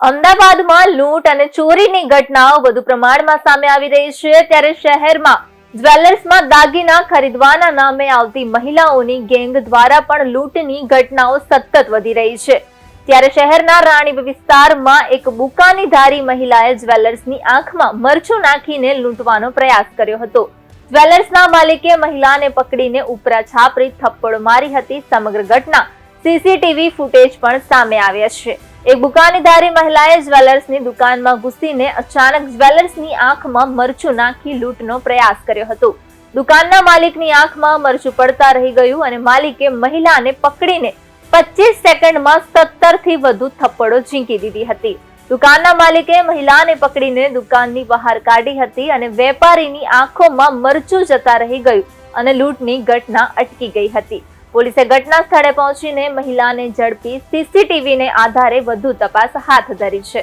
અમદાવાદમાં લૂંટ અને ચોરીની ઘટનાઓ વધુ પ્રમાણમાં સામે આવી રહી છે. ત્યારે શહેરમાં જ્વેલર્સમાં દાગીના ખરીદવાના નામે આવતી મહિલાઓની ગેંગ દ્વારા પણ લૂંટની ઘટનાઓ સતત વધી રહી છે. ત્યારે શહેરના રાણીપ વિસ્તારમાં એક બુકાનીધારી મહિલાએ જ્વેલર્સની આંખમાં મરચું નાખીને લૂંટવાનો પ્રયાસ કર્યો હતો. જ્વેલર્સના માલિકે મહિલાને પકડીને ઉપરા છાપરી થપ્પડ મારી હતી. સમગ્ર ઘટના સીસીટીવી ફૂટેજ પણ સામે આવ્યા છે. એક દુકાનદારી મહિલાએ જ્વેલર્સની દુકાનમાં ઘૂસીને અચાનક જ્વેલર્સની આંખમાં મરચું નાખી લૂંટનો પ્રયાસ કર્યો હતો. દુકાનના માલિકની આંખમાં મરચું પડતા રહી ગયું અને માલિકે મહિલાને પકડીને પચીસ સેકન્ડમાં સત્તરથી વધુ થપ્પડો ઝીંકી દીધી હતી. દુકાનના માલિકે મહિલાને પકડીને દુકાનની બહાર કાઢી હતી અને વેપારીની આંખોમાં મરચું જતા રહી ગયું અને લૂંટની ઘટના અટકી ગઈ હતી. પોલીસે ઘટના સ્થળે પહોંચીને મહિલાને ઝડપી સીસીટીવીને આધારે વધુ તપાસ હાથ ધરી છે.